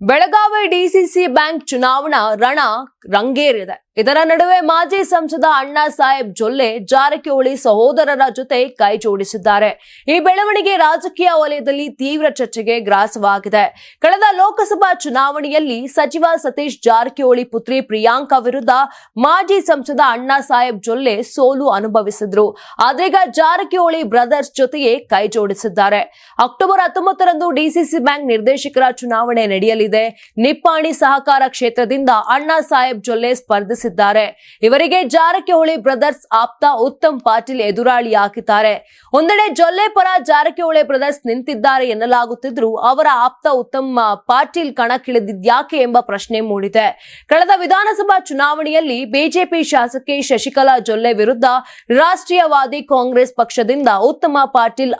Belagavi DCC bank ಚುನಾವಣಾ ರಣ ರಂಗೇರಿದೆ. ಇದರ ನಡುವೆ ಮಾಜಿ ಸಂಸದ ಅಣ್ಣಾ ಸಾಹೇಬ್ ಜೊಲ್ಲೆ ಜಾರಕಿಹೊಳಿ ಸಹೋದರರ ಜೊತೆ ಕೈ ಜೋಡಿಸಿದ್ದಾರೆ. ಈ ಬೆಳವಣಿಗೆ ರಾಜಕೀಯ ವಲಯದಲ್ಲಿ ತೀವ್ರ ಚರ್ಚೆಗೆ ಗ್ರಾಸವಾಗಿದೆ. ಕಳೆದ ಲೋಕಸಭಾ ಚುನಾವಣೆಯಲ್ಲಿ ಸಚಿವ ಸತೀಶ್ ಜಾರಕಿಹೊಳಿ ಪುತ್ರಿ ಪ್ರಿಯಾಂಕಾ ವಿರುದ್ಧ ಮಾಜಿ ಸಂಸದ ಅಣ್ಣಾ ಸಾಹೇಬ್ ಜೊಲ್ಲೆ ಸೋಲು ಅನುಭವಿಸಿದ್ರು. ಆದ್ರೀಗ ಜಾರಕಿಹೊಳಿ ಬ್ರದರ್ಸ್ ಜೊತೆಗೆ ಕೈ ಜೋಡಿಸಿದ್ದಾರೆ. ಅಕ್ಟೋಬರ್ ಹತ್ತೊಂಬತ್ತರಂದು ಡಿಸಿಸಿ ಬ್ಯಾಂಕ್ ನಿರ್ದೇಶಕರ ಚುನಾವಣೆ ನಡೆಯಲಿದೆ. ನಿಪ್ಪಾಣಿ ಸಹಕಾರ ಕ್ಷೇತ್ರದಿಂದ ಅಣ್ಣಾ ಸಾಹೇಬ್ ಜೊಲ್ಲೆ ಸ್ಪರ್ಧಿಸಿದ್ದಾರೆ. ಇವರಿಗೆ ಜಾರಕಿಹೊಳಿ ಬ್ರದರ್ಸ್ ಆಪ್ತ ಉತ್ತಮ್ ಪಾಟೀಲ್ ಎದುರಾಳಿಯಾಗಿದ್ದಾರೆ ಒಂದೆಡೆ ಜೊಲ್ಲೆ ಪರ ಜಾರಕಿಹೊಳಿ ಬ್ರದರ್ಸ್ ನಿಂತಿದ್ದಾರೆ ಎನ್ನಲಾಗುತ್ತಿದ್ರು ಅವರ ಆಪ್ತ ಉತ್ತಮ್ ಪಾಟೀಲ್ ಕಣಕ್ಕಿಳಿದಿದ್ಯಾಕೆ ಎಂಬ ಪ್ರಶ್ನೆ ಮೂಡಿದೆ. ಕಳೆದ ವಿಧಾನಸಭಾ ಚುನಾವಣೆಯಲ್ಲಿ ಬಿಜೆಪಿ ಶಾಸಕಿ ಶಶಿಕಲಾ ಜೊಲ್ಲೆ ವಿರುದ್ಧ ರಾಷ್ಟ್ರೀಯವಾದಿ ಕಾಂಗ್ರೆಸ್ ಪಕ್ಷದಿಂದ ಉತ್ತಮ ಪಾಟೀಲ್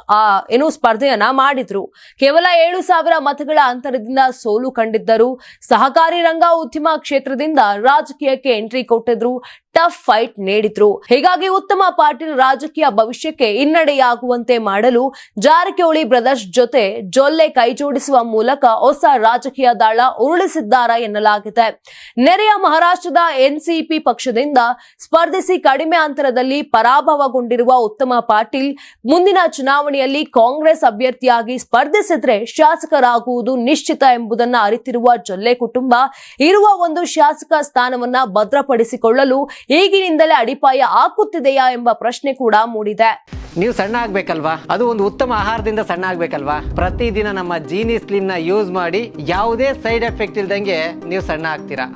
ಏನು ಸ್ಪರ್ಧೆಯನ್ನ ಮಾಡಿದ್ರು. ಕೇವಲ ಏಳು ಸಾವಿರ ಮತಗಳ ಅಂತರದಿಂದ ಸೋಲು ಕಂಡಿದ್ದರು. ಸಹಕಾರಿ ರಂಗ ಉದ್ಯಮ ಕ್ಷೇತ್ರದಿಂದ ರಾಜಕೀಯಕ್ಕೆ ಎಂಟ್ರಿ ಕೊಟ್ಟಿದ್ರು. ಟಫ್ ಫೈಟ್ ನೀಡಿದ್ರು. ಹೀಗಾಗಿ ಉತ್ತಮ ಪಾಟೀಲ್ ರಾಜಕೀಯ ಭವಿಷ್ಯಕ್ಕೆ ಹಿನ್ನಡೆಯಾಗುವಂತೆ ಮಾಡಲು ಜಾರಕಿಹೊಳಿ ಬ್ರದರ್ಸ್ ಜೊತೆ ಜೊಲ್ಲೆ ಕೈಜೋಡಿಸುವ ಮೂಲಕ ಹೊಸ ರಾಜಕೀಯ ದಾಳ ಉರುಳಿಸಿದ್ದಾರೆ ಎನ್ನಲಾಗಿದೆ. ನೆರೆಯ ಮಹಾರಾಷ್ಟ್ರದ ಎನ್ಸಿಪಿ ಪಕ್ಷದಿಂದ ಸ್ಪರ್ಧಿಸಿ ಕಡಿಮೆ ಅಂತರದಲ್ಲಿ ಪರಾಭವಗೊಂಡಿರುವ ಉತ್ತಮ ಪಾಟೀಲ್ ಮುಂದಿನ ಚುನಾವಣೆಯಲ್ಲಿ ಕಾಂಗ್ರೆಸ್ ಅಭ್ಯರ್ಥಿಯಾಗಿ ಸ್ಪರ್ಧಿಸಿದ್ರೆ ಶಾಸಕರಾಗುವುದು ನಿಶ್ಚಿತ ಎಂಬುದನ್ನು ಅರಿತಿರುವ ಜೊಲ್ಲೆ ಕುಟುಂಬ ಇರುವ ಒಂದು ಶಾಸಕ ಸ್ಥಾನವನ್ನ ಭದ್ರಪಡಿಸಿಕೊಳ್ಳಲು ಈಗಿನಿಂದಲೇ ಅಡಿಪಾಯ ಹಾಕುತ್ತಿದೆಯಾ ಎಂಬ ಪ್ರಶ್ನೆ ಕೂಡ ಮೂಡಿದೆ. ನೀವು ಸಣ್ಣ ಆಗ್ಬೇಕಲ್ವಾ? ಅದು ಒಂದು ಉತ್ತಮ ಆಹಾರದಿಂದ ಸಣ್ಣ ಆಗ್ಬೇಕಲ್ವಾ? ಪ್ರತಿದಿನ ನಮ್ಮ ಜೀನಿ ಸ್ಲಿಮ್ನ ಯೂಸ್ ಮಾಡಿ ಯಾವುದೇ ಸೈಡ್ ಎಫೆಕ್ಟ್ ಇಲ್ದಂಗೆ ನೀವು ಸಣ್ಣ ಆಗ್ತೀರಾ?